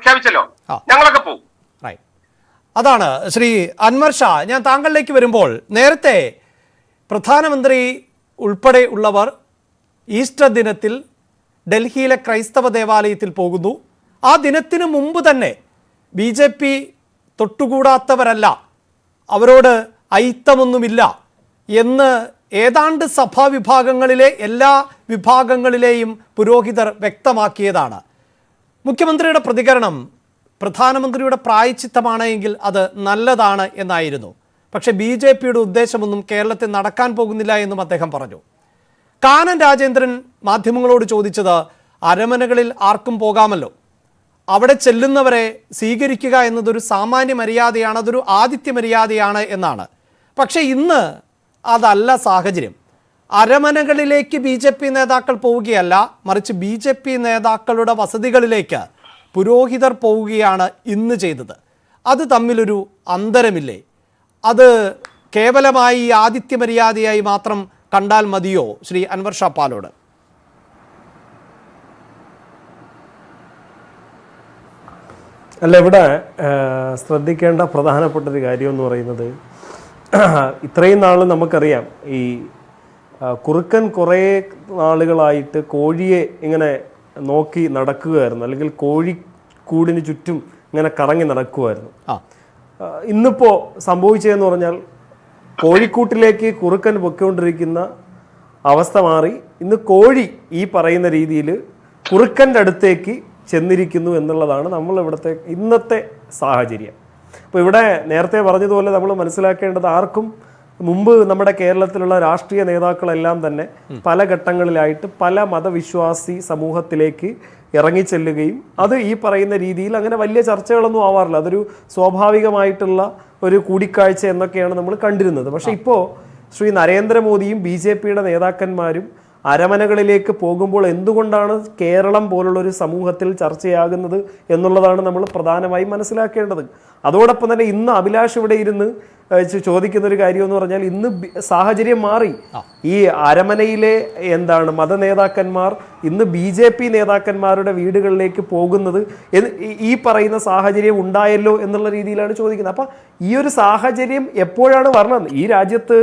പ്രഖ്യാപിച്ചല്ലോ. ഞങ്ങളൊക്കെ പോകും അതാണ് ശ്രീ അൻവർ ഷാ. ഞാൻ താങ്കളിലേക്ക് വരുമ്പോൾ നേരത്തെ പ്രധാനമന്ത്രി ഉൾപ്പെടെ ഉള്ളവർ ഈസ്റ്റർ ദിനത്തിൽ ഡൽഹിയിലെ ക്രൈസ്തവ ദേവാലയത്തിൽ പോകുന്നു. ആ ദിനത്തിന് മുമ്പ് തന്നെ ബി ജെ പി തൊട്ടുകൂടാത്തവരല്ല. അവരോട് അയിത്തമൊന്നുമില്ല എന്ന് ഏതാണ്ട് സഭാവിഭാഗങ്ങളിലെ എല്ലാ വിഭാഗങ്ങളിലെയും പുരോഹിതർ വ്യക്തമാക്കിയതാണ്. മുഖ്യമന്ത്രിയുടെ പ്രതികരണം പ്രധാനമന്ത്രിയുടെ പ്രായച്ചിത്തമാണ് എങ്കിൽ അത് നല്ലതാണ് എന്നായിരുന്നു. പക്ഷേ ബി ജെ പിയുടെ ഉദ്ദേശമൊന്നും കേരളത്തിൽ നടക്കാൻ പോകുന്നില്ല എന്നും അദ്ദേഹം പറഞ്ഞു. കാനൻ രാജേന്ദ്രൻ മാധ്യമങ്ങളോട് ചോദിച്ചത് അരമനകളിൽ ആർക്കും പോകാമല്ലോ. അവിടെ ചെല്ലുന്നവരെ സ്വീകരിക്കുക എന്നതൊരു സാമാന്യ മര്യാദയാണ് അതൊരു ആദിത്യ മര്യാദയാണ് എന്നാണ്. പക്ഷേ ഇന്ന് അതല്ല സാഹചര്യം. അരമനകളിലേക്ക് ബി ജെ പി നേതാക്കൾ പോവുകയല്ല മറിച്ച് ബി ജെ പി നേതാക്കളുടെ വസതികളിലേക്ക് പുരോഹിതർ പോവുകയാണ് ഇന്ന് ചെയ്തത്. അത് തമ്മിലൊരു അന്തരമില്ലേ? അത് കേവലമായി ആദിത്യ മര്യാദയായി മാത്രം കണ്ടാൽ മതിയോ ശ്രീ അൻവർ ഷാപ്പാലോട് പാലോട്? അല്ല ഇവിടെ ശ്രദ്ധിക്കേണ്ട പ്രധാനപ്പെട്ട ഒരു കാര്യം എന്ന് പറയുന്നത് ഇത്രയും നാൾ നമുക്കറിയാം ഈ കുറുക്കൻ കുറേ നാളുകളായിട്ട് കോഴിയെ ഇങ്ങനെ നോക്കി നടക്കുകയായിരുന്നു. അല്ലെങ്കിൽ കോഴിക്കൂടിന് ചുറ്റും ഇങ്ങനെ കറങ്ങി നടക്കുമായിരുന്നു ഇന്നിപ്പോൾ സംഭവിച്ചതെന്ന് പറഞ്ഞാൽ കോഴിക്കൂട്ടിലേക്ക് കുറുക്കൻ പൊയ്ക്കൊണ്ടിരിക്കുന്ന അവസ്ഥ മാറി. ഇന്ന് കോഴി ഈ പറയുന്ന രീതിയിൽ കുറുക്കന്റെ അടുത്തേക്ക് ചെന്നിരിക്കുന്നു എന്നുള്ളതാണ് നമ്മൾ ഇവിടുത്തെ ഇന്നത്തെ സാഹചര്യം. അപ്പോൾ ഇവിടെ നേരത്തെ പറഞ്ഞതുപോലെ നമ്മൾ മനസ്സിലാക്കേണ്ടത് ആർക്കും മുമ്പ് നമ്മുടെ കേരളത്തിലുള്ള രാഷ്ട്രീയ നേതാക്കളെല്ലാം തന്നെ പല ഘട്ടങ്ങളിലായിട്ട് പല മതവിശ്വാസി സമൂഹത്തിലേക്ക് ഇറങ്ങിച്ചെല്ലുകയും അത് ഈ പറയുന്ന രീതിയിൽ അങ്ങനെ വലിയ ചർച്ചകളൊന്നും ആവാറില്ല. അതൊരു സ്വാഭാവികമായിട്ടുള്ള ഒരു കൂടിക്കാഴ്ച എന്നൊക്കെയാണ് നമ്മൾ കണ്ടിരുന്നത്. പക്ഷെ ഇപ്പോൾ ശ്രീ നരേന്ദ്രമോദിയും ബി ജെ പിയുടെ നേതാക്കന്മാരും അരമനകളിലേക്ക് പോകുമ്പോൾ എന്തുകൊണ്ടാണ് കേരളം പോലുള്ള ഒരു സമൂഹത്തിൽ ചർച്ചയാകുന്നത് എന്നുള്ളതാണ് നമ്മൾ പ്രധാനമായും മനസ്സിലാക്കേണ്ടത്. അതോടൊപ്പം തന്നെ ഇന്ന് അഭിലാഷ് ഇവിടെ ഇരുന്ന് ചോദിക്കുന്ന ഒരു കാര്യം എന്ന് പറഞ്ഞാൽ ഇന്ന് സാഹചര്യം മാറി. ഈ അരമനയിലെ എന്താണ് മത നേതാക്കന്മാർ ഇന്ന് ബി ജെ പി നേതാക്കന്മാരുടെ വീടുകളിലേക്ക് പോകുന്നത് ഈ പറയുന്ന സാഹചര്യം ഉണ്ടായല്ലോ എന്നുള്ള രീതിയിലാണ് ചോദിക്കുന്നത്. അപ്പൊ ഈ ഒരു സാഹചര്യം എപ്പോഴാണ് വരണത്? ഈ രാജ്യത്ത്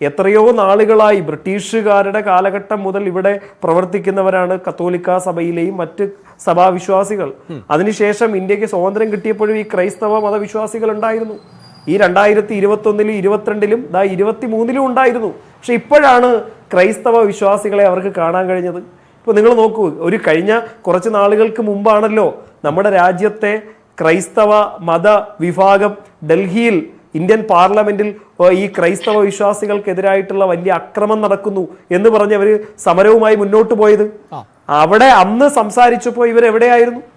എത്രയോ നാളുകളായി ബ്രിട്ടീഷുകാരുടെ കാലഘട്ടം മുതൽ ഇവിടെ പ്രവർത്തിക്കുന്നവരാണ് കത്തോലിക്ക സഭയിലെയും മറ്റ് സഭാവിശ്വാസികൾ. അതിനുശേഷം ഇന്ത്യയ്ക്ക് സ്വാതന്ത്ര്യം കിട്ടിയപ്പോഴും ഈ ക്രൈസ്തവ മതവിശ്വാസികൾ ഉണ്ടായിരുന്നു. ഈ രണ്ടായിരത്തി ഇരുപത്തി ഒന്നിലും ഇരുപത്തിരണ്ടിലും ദാ ഇരുപത്തി മൂന്നിലും ഉണ്ടായിരുന്നു. പക്ഷെ ഇപ്പോഴാണ് ക്രൈസ്തവ വിശ്വാസികളെ അവർക്ക് കാണാൻ കഴിഞ്ഞത്. ഇപ്പൊ നിങ്ങൾ നോക്കൂ ഒരു കഴിഞ്ഞ കുറച്ച് നാളുകൾക്ക് മുമ്പാണല്ലോ നമ്മുടെ രാജ്യത്തെ ക്രൈസ്തവ മത വിഭാഗം ഡൽഹിയിൽ ഇന്ത്യൻ പാർലമെന്റിൽ ഈ ക്രൈസ്തവ വിശ്വാസികൾക്കെതിരായിട്ടുള്ള വലിയ അക്രമം നടക്കുന്നു എന്ന് പറഞ്ഞ് അവർ സമരവുമായി മുന്നോട്ട് പോയത്. അവിടെ അന്ന് സംസാരിച്ചപ്പോൾ ഇവർ എവിടെയായിരുന്നു ഏ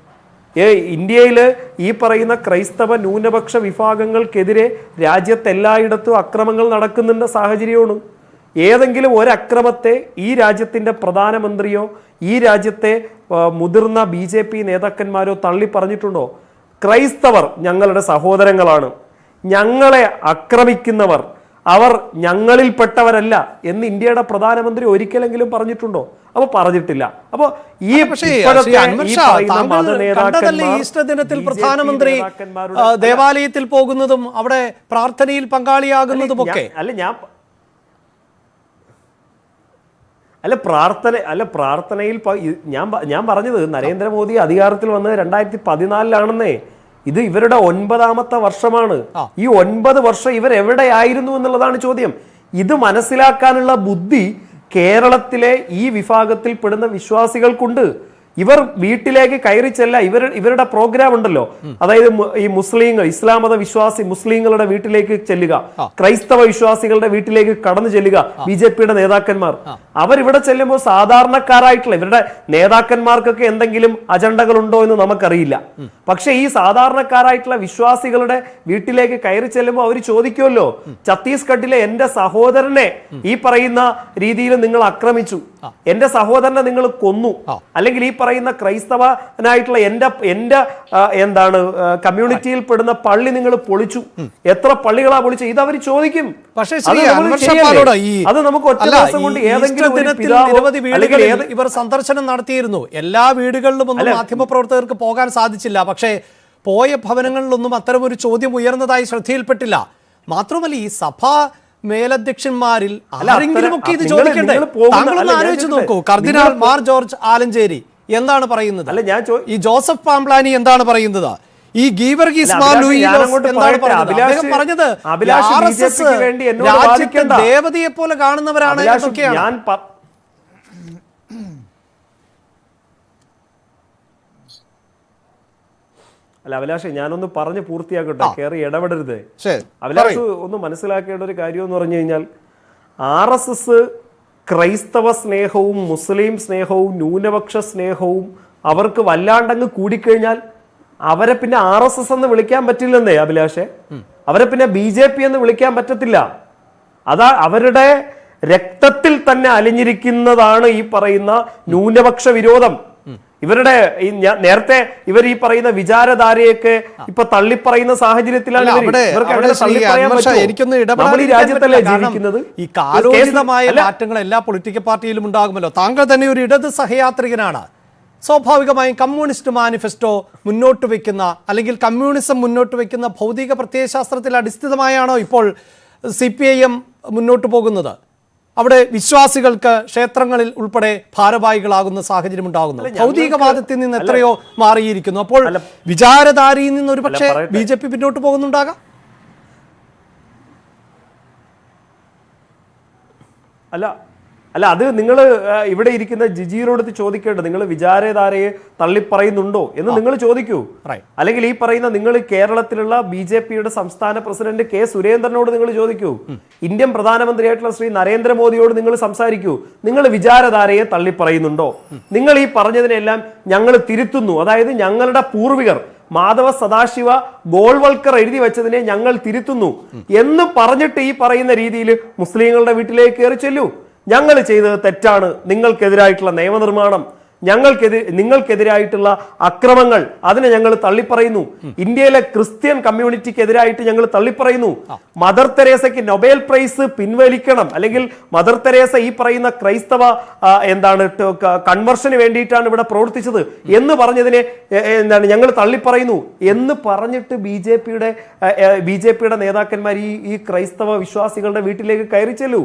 ഇന്ത്യയിൽ ഈ പറയുന്ന ക്രൈസ്തവ ന്യൂനപക്ഷ വിഭാഗങ്ങൾക്കെതിരെ രാജ്യത്തെല്ലായിടത്തും അക്രമങ്ങൾ നടക്കുന്നുണ്ട സാഹചര്യമാണ് ഏതെങ്കിലും ഒരക്രമത്തെ ഈ രാജ്യത്തിന്റെ പ്രധാനമന്ത്രിയോ ഈ രാജ്യത്തെ മുതിർന്ന ബി ജെ പി നേതാക്കന്മാരോ തള്ളി പറഞ്ഞിട്ടുണ്ടോ ക്രൈസ്തവർ ഞങ്ങളുടെ സഹോദരങ്ങളാണ്. ഞങ്ങളെ ആക്രമിക്കുന്നവർ അവർ ഞങ്ങളിൽപ്പെട്ടവരല്ല എന്ന് ഇന്ത്യയുടെ പ്രധാനമന്ത്രി ഒരിക്കലെങ്കിലും പറഞ്ഞിട്ടുണ്ടോ? അപ്പൊ പറഞ്ഞിട്ടില്ല. അപ്പൊ ഈ ഈസ്റ്റർ ദിനത്തിൽ പ്രധാനമന്ത്രി ദേവാലയത്തിൽ പോകുന്നതും അവിടെ പ്രാർത്ഥനയിൽ പങ്കാളിയാകുന്നതും ഒക്കെ അല്ല ഞാൻ അല്ല പ്രാർത്ഥന അല്ല പ്രാർത്ഥനയിൽ ഞാൻ ഞാൻ പറഞ്ഞത് നരേന്ദ്രമോദി അധികാരത്തിൽ വന്നത് രണ്ടായിരത്തി പതിനാലിലാണെന്നേ. ഇത് ഇവരുടെ ഒൻപതാമത്തെ വർഷമാണ്. ഈ ഒൻപത് വർഷം ഇവർ എവിടെയായിരുന്നു എന്നുള്ളതാണ് ചോദ്യം. ഇത് മനസ്സിലാക്കാനുള്ള ബുദ്ധി കേരളത്തിലെ ഈ വിഭാഗത്തിൽ പെടുന്ന വിശ്വാസികൾക്കുണ്ട്. ഇവർ വീട്ടിലേക്ക് കയറി ചെല്ല ഇവർ ഇവരുടെ പ്രോഗ്രാം ഉണ്ടല്ലോ. അതായത് ഈ മുസ്ലിങ്ങൾ ഇസ്ലാം മത വിശ്വാസി മുസ്ലിങ്ങളുടെ വീട്ടിലേക്ക് ചെല്ലുക. ക്രൈസ്തവ വിശ്വാസികളുടെ വീട്ടിലേക്ക് കടന്നു ചെല്ലുക. ബി ജെ പിയുടെ നേതാക്കന്മാർ. അവരിവിടെ ചെല്ലുമ്പോൾ സാധാരണക്കാരായിട്ടുള്ള ഇവരുടെ നേതാക്കന്മാർക്കൊക്കെ എന്തെങ്കിലും അജണ്ടകൾ ഉണ്ടോ എന്ന് നമുക്കറിയില്ല. പക്ഷെ ഈ സാധാരണക്കാരായിട്ടുള്ള വിശ്വാസികളുടെ വീട്ടിലേക്ക് കയറി ചെല്ലുമ്പോൾ അവർ ചോദിക്കുമല്ലോ ഛത്തീസ്ഗഡിലെ എന്റെ സഹോദരനെ ഈ പറയുന്ന രീതിയിൽ നിങ്ങൾ ആക്രമിച്ചു. എന്റെ സഹോദരനെ നിങ്ങൾ കൊന്നു. അല്ലെങ്കിൽ ഈ പറയുന്ന ക്രൈസ്തവനായിട്ടുള്ള എന്റെ എന്റെ എന്താണ് കമ്മ്യൂണിറ്റിയിൽ പെടുന്ന പള്ളി നിങ്ങൾ പൊളിച്ചു. എത്ര പള്ളികളാ പൊളിച്ചു ഇത് അവർ ചോദിക്കും. പക്ഷേ അത് നമുക്ക് ഒറ്റ ദിവസം കൊണ്ട് ഏതെങ്കിലും ഇവർ സന്ദർശനം നടത്തിയിരുന്നു. എല്ലാ വീടുകളിലും ഒന്നും മാധ്യമപ്രവർത്തകർക്ക് പോകാൻ സാധിച്ചില്ല. പക്ഷേ പോയ ഭവനങ്ങളിലൊന്നും അത്തരമൊരു ചോദ്യം ഉയർന്നതായി ശ്രദ്ധയിൽപ്പെട്ടില്ല. മാത്രമല്ല ഈ സഭാ മേലധ്യക്ഷന്മാരിൽ ആരെങ്കിലും ഒക്കെ ഇത് ചോദിക്കണ്ടേ? താങ്കളൊന്ന് ആലോചിച്ച് നോക്കൂ. കർദിനാൾ മാർ ജോർജ് ആലഞ്ചേരി. എന്താണ് പറയുന്നത്? അല്ല, ഞാൻ ഈ ജോസഫ് പാംപ്ലാനി എന്താണ് പറയുന്നത്? ഈ ഗീവർഗീസ് പറഞ്ഞത് രാജ്യത്തെ. ദേവതയെ പോലെ കാണുന്നവരാണ് ഞാൻ അല്ല അഭിലാഷ് ഞാനൊന്ന് പറഞ്ഞ് പൂർത്തിയാക്കട്ടെ. കയറി ഇടപെടരുത്. അഭിലാഷ് ഒന്ന് മനസ്സിലാക്കേണ്ട ഒരു കാര്യം എന്ന് പറഞ്ഞു കഴിഞ്ഞാൽ ആർ എസ് എസ് ക്രൈസ്തവ സ്നേഹവും മുസ്ലിം സ്നേഹവും ന്യൂനപക്ഷ സ്നേഹവും അവർക്ക് വല്ലാണ്ടങ്ങ് കൂടിക്കഴിഞ്ഞാൽ അവരെ പിന്നെ ആർ എസ് എസ് എന്ന് വിളിക്കാൻ പറ്റില്ലെന്നേ അഭിലാഷെ. അവരെ പിന്നെ ബി ജെ പി എന്ന് വിളിക്കാൻ പറ്റത്തില്ല. അതാ അവരുടെ രക്തത്തിൽ തന്നെ അലിഞ്ഞിരിക്കുന്നതാണ് ഈ പറയുന്ന ന്യൂനപക്ഷ വിരോധം. ഇവരുടെ ഈ നേരത്തെ ഇവർ ഈ പറയുന്ന വിചാരധാരയൊക്കെ ഇപ്പൊ തള്ളിപ്പറയുന്ന സാഹചര്യത്തിലാണ്? എനിക്കൊന്ന് രാജ്യത്തല്ലേ ജീവിക്കുന്നത്? ഈ കാലോചിതമായ മാറ്റങ്ങൾ എല്ലാ പൊളിറ്റിക്കൽ പാർട്ടിയിലും ഉണ്ടാകുമല്ലോ. താങ്കൾ തന്നെ ഒരു ഇടത് സഹയാത്രികനാണ്. സ്വാഭാവികമായും കമ്മ്യൂണിസ്റ്റ് മാനിഫെസ്റ്റോ മുന്നോട്ട് വെക്കുന്ന അല്ലെങ്കിൽ കമ്മ്യൂണിസം മുന്നോട്ട് വെക്കുന്ന ഭൗതിക പ്രത്യയശാസ്ത്രത്തിൽ അടിസ്ഥിതമായാണോ ഇപ്പോൾ സി പി ഐ എം മുന്നോട്ട് പോകുന്നത്? അവിടെ വിശ്വാസികൾക്ക് ക്ഷേത്രങ്ങളിൽ ഉൾപ്പെടെ ഭാരവാഹികളാകുന്ന സാഹചര്യം ഉണ്ടാകുന്നു. ഭൗതികവാദത്തിൽ നിന്ന് എത്രയോ മാറിയിരിക്കുന്നു. അപ്പോൾ വിചാരധാരയിൽ നിന്ന് ഒരു പക്ഷേ ബി ജെ പി പിന്നോട്ട് പോകുന്നുണ്ടാകാം? അല്ല അല്ല അത് നിങ്ങൾ ഇവിടെ ഇരിക്കുന്ന ജിജിയോട് ചോദിക്കേണ്ടത് നിങ്ങൾ വിചാരധാരയെ തള്ളിപ്പറയുന്നുണ്ടോ എന്ന് നിങ്ങൾ ചോദിക്കൂ. അല്ലെങ്കിൽ ഈ പറയുന്ന നിങ്ങൾ കേരളത്തിലുള്ള ബി ജെ പിയുടെ സംസ്ഥാന പ്രസിഡന്റ് കെ സുരേന്ദ്രനോട് നിങ്ങൾ ചോദിക്കൂ. ഇന്ത്യൻ പ്രധാനമന്ത്രിയായിട്ടുള്ള ശ്രീ നരേന്ദ്രമോദിയോട് നിങ്ങൾ സംസാരിക്കൂ. നിങ്ങൾ വിചാരധാരയെ തള്ളിപ്പറയുന്നുണ്ടോ? നിങ്ങൾ ഈ പറഞ്ഞതിനെല്ലാം ഞങ്ങൾ തിരുത്തുന്നു. അതായത് ഞങ്ങളുടെ പൂർവികർ മാധവ സദാശിവ ഗോൾവൽക്കർ എഴുതി വെച്ചതിനെ ഞങ്ങൾ തിരുത്തുന്നു. എന്ന് പറഞ്ഞിട്ട് ഈ പറയുന്ന രീതിയിൽ മുസ്ലിങ്ങളുടെ വീട്ടിലേക്ക് കയറി ചെല്ലൂ. ഞങ്ങൾ ചെയ്തത് തെറ്റാണ്. നിങ്ങൾക്കെതിരായിട്ടുള്ള നിയമനിർമ്മാണം ഞങ്ങൾക്കെതിരെ നിങ്ങൾക്കെതിരായിട്ടുള്ള അക്രമങ്ങൾ അതിനെ ഞങ്ങൾ തള്ളിപ്പറയുന്നു. ഇന്ത്യയിലെ ക്രിസ്ത്യൻ കമ്മ്യൂണിറ്റിക്കെതിരായിട്ട് ഞങ്ങൾ തള്ളിപ്പറയുന്നു. മദർ തെരേസയ്ക്ക് നൊബേൽ പ്രൈസ് പിൻവലിക്കണം. അല്ലെങ്കിൽ മദർ തെരേസ ഈ പറയുന്ന ക്രൈസ്തവ എന്താണ് കൺവെർഷന് വേണ്ടിയിട്ടാണ് ഇവിടെ പ്രവർത്തിച്ചത് എന്ന് പറഞ്ഞതിനെ എന്താണ് ഞങ്ങൾ തള്ളിപ്പറയുന്നു. എന്ന് പറഞ്ഞിട്ട് ബി ജെ പിയുടെ ബി ജെ പിയുടെ നേതാക്കന്മാർ ഈ ഈ ക്രൈസ്തവ വിശ്വാസികളുടെ വീട്ടിലേക്ക് കയറി ചെല്ലൂ.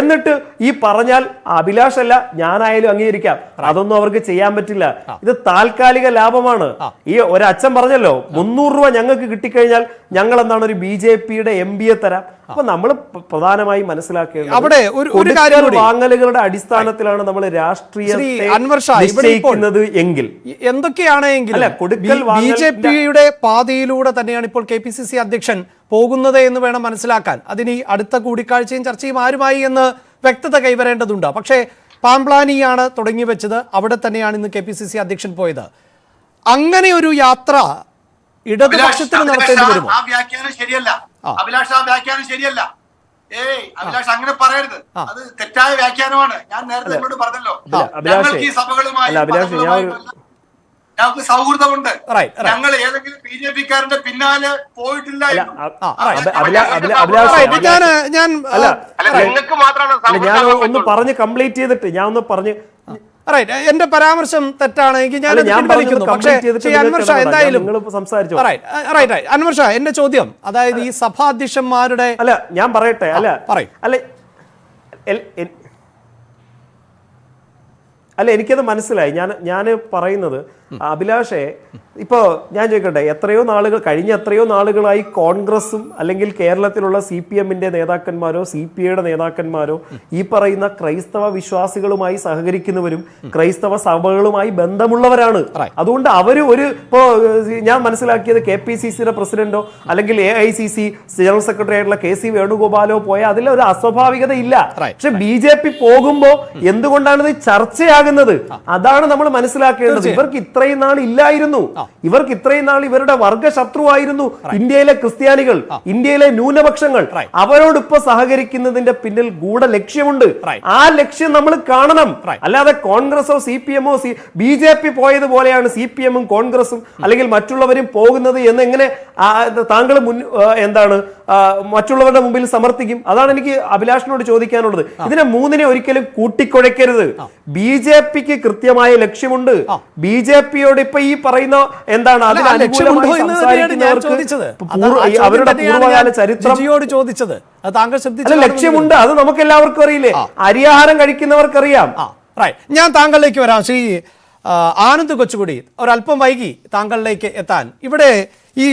എന്നിട്ട് ഈ പറഞ്ഞാൽ അഭിലാഷല്ല ഞാനായാലും അംഗീകരിക്കാം. അതൊന്നും അവർക്ക് ചെയ്യാൻ പറ്റില്ല. ഇത് താൽക്കാലിക ലാഭമാണ്. ഈ ഒരച്ഛൻ പറഞ്ഞല്ലോ മുന്നൂറ് രൂപ ഞങ്ങൾക്ക് കിട്ടിക്കഴിഞ്ഞാൽ ഞങ്ങൾ എന്താണ് ഒരു ബി ജെ പിയുടെ എം ബി എ തരാം. അപ്പൊ നമ്മൾ പ്രധാനമായി മനസ്സിലാക്കേണ്ടത് അവിടെ ഒരു- വാങ്ങലുകളുടെ അടിസ്ഥാനത്തിലാണ് നമ്മൾ രാഷ്ട്രീയ രാഷ്ട്രീയത്തെ എങ്കിൽ. കൊടുക്കൽ ബി ജെ പിയുടെ പാതയിലൂടെ തന്നെയാണ് ഇപ്പോൾ കെ പി സി സി അധ്യക്ഷൻ പോകുന്നത് എന്ന് വേണം മനസ്സിലാക്കാൻ. അതിന് ഈ അടുത്ത കൂടിക്കാഴ്ചയും ചർച്ചയും ആരുമായി എന്ന് വ്യക്തത കൈവരേണ്ടതുണ്ട്. പക്ഷേ പാംപ്ലാനിയാണ് തുടങ്ങി വെച്ചത് അവിടെ തന്നെയാണ് ഇന്ന് കെ പി സി സി അധ്യക്ഷൻ പോയത്. അങ്ങനെ ഒരു യാത്ര ഇടതുപക്ഷത്തിന് നടത്തേണ്ടി വരുമോ? ആ വ്യാഖ്യാനം ശരിയല്ല. അഭിലാഷ് ആ വ്യാഖ്യാനം ശരിയല്ല. ഏയ് അഭിലാഷ് അങ്ങനെ പറയരുത്. അത് തെറ്റായ വ്യാഖ്യാനമാണ്. ഞാൻ നേരത്തെ എന്നോട് പറഞ്ഞല്ലോ. ഞങ്ങൾക്ക് ഈ സഭകളുമായി ഞങ്ങൾക്ക് സൗഹൃദമുണ്ട്. ഞങ്ങൾ ഏതെങ്കിലും ബി ജെ പിക്കാരന്റെ പിന്നാലെ പോയിട്ടില്ല ഞാൻ ഞാൻ ഒന്ന് പറഞ്ഞ് കംപ്ലീറ്റ് ചെയ്തിട്ട് ഞാൻ ഒന്ന് പറഞ്ഞ് റൈറ്റ് എന്റെ പരാമർശം തെറ്റാണെങ്കിൽ ഞാൻ പിൻവലിക്കുന്നു. പക്ഷേ അൻവർ ഷാ എന്തായാലും നിങ്ങളിപ്പോ സംസാരിച്ചോ. Right right right Anwar Shah എന്റെ ചോദ്യം. അതായത് ഈ സഭാധ്യക്ഷന്മാരുടെ അല്ല ഞാൻ പറയട്ടെ അല്ല. പറയും. അല്ല അല്ല എനിക്കത് മനസ്സിലായി. ഞാൻ ഞാൻ പറയുന്നത് അഭിലാഷെ ഇപ്പോ ഞാൻ ചോദിക്കട്ടെ എത്രയോ നാളുകൾ കഴിഞ്ഞ എത്രയോ നാളുകളായി കോൺഗ്രസും അല്ലെങ്കിൽ കേരളത്തിലുള്ള സി പി എമ്മിന്റെ നേതാക്കന്മാരോ സി പി ഐയുടെ നേതാക്കന്മാരോ ഈ പറയുന്ന ക്രൈസ്തവ വിശ്വാസികളുമായി സഹകരിക്കുന്നവരും ക്രൈസ്തവ സഭകളുമായി ബന്ധമുള്ളവരാണ്. അതുകൊണ്ട് അവർ ഒരു ഇപ്പോ ഞാൻ മനസ്സിലാക്കിയത് കെ പി സി സിയുടെ പ്രസിഡന്റോ അല്ലെങ്കിൽ A I C C general secretary ആയിട്ടുള്ള കെ സി വേണുഗോപാലോ പോയ അതിൽ ഒരു അസ്വാഭാവികത ഇല്ല. പക്ഷെ ബി ജെ പി പോകുമ്പോ എന്തുകൊണ്ടാണ് ഇത് ചർച്ചയാകുന്നത്? അതാണ് നമ്മൾ മനസ്സിലാക്കേണ്ടത്. ഇവർക്ക് ഇത്രയും നാൾ ഇല്ലായിരുന്നു. ഇവർക്ക് ഇത്രയും നാൾ ഇവരുടെ വർഗ ശത്രുവായിരുന്നു ഇന്ത്യയിലെ ക്രിസ്ത്യാനികൾ ഇന്ത്യയിലെ ന്യൂനപക്ഷങ്ങൾ. അവരോട് ഇപ്പൊ സഹകരിക്കുന്നതിന്റെ പിന്നിൽ ഗൂഢ ലക്ഷ്യമുണ്ട് ആ ലക്ഷ്യം നമ്മൾ കാണണം. അല്ലാതെ കോൺഗ്രസോ സി പി എമ്മോ സി ബി ജെ പി പോയതുപോലെയാണ് സി പി എമ്മും കോൺഗ്രസും അല്ലെങ്കിൽ മറ്റുള്ളവരും പോകുന്നത് എന്ന് എങ്ങനെ താങ്കൾ മുൻ എന്താണ് മറ്റുള്ളവരുടെ മുമ്പിൽ സമർത്ഥിക്കും? അതാണ് എനിക്ക് അഭിലാഷിനോട് ചോദിക്കാനുള്ളത്. ഇതിനെ മൂന്നിനെ ഒരിക്കലും കൂട്ടിക്കുഴയ്ക്കരുത് ബി ജെ പിക്ക് കൃത്യമായ ലക്ഷ്യമുണ്ട്. ബി ജെ പിയോട് ഇപ്പൊ ഈ പറയുന്ന എന്താണ് അവരുടെ പൂർവകാല ചരിത്രം ചോദിച്ചത്. താങ്കൾ ശ്രദ്ധിച്ചു ലക്ഷ്യമുണ്ട്. അത് നമുക്ക് എല്ലാവർക്കും അറിയില്ലേ അരിയാഹാരം കഴിക്കുന്നവർക്കറിയാം. ഞാൻ താങ്കളിലേക്ക് വരാം. ശ്രീ ആനന്ദ് കൊച്ചുകുടി ഒരല്പം വൈകി താങ്കളിലേക്ക് എത്താൻ. ഇവിടെ ഈ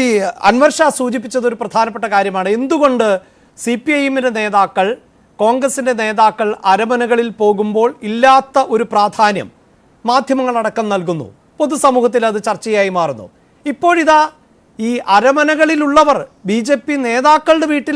അൻവർ ഷാ സൂചിപ്പിച്ചത് ഒരു പ്രധാനപ്പെട്ട കാര്യമാണ്. എന്തുകൊണ്ട് സി പി ഐ എമ്മിന്റെ നേതാക്കൾ കോൺഗ്രസിന്റെ നേതാക്കൾ അരമനകളിൽ പോകുമ്പോൾ ഇല്ലാത്ത ഒരു പ്രാധാന്യം മാധ്യമങ്ങളടക്കം നൽകുന്നു? പൊതുസമൂഹത്തിൽ അത് ചർച്ചയായി മാറുന്നു. ഇപ്പോഴിതാ ഈ അരമനകളിലുള്ളവർ ബി ജെ പി നേതാക്കളുടെ വീട്ടിലേക്ക്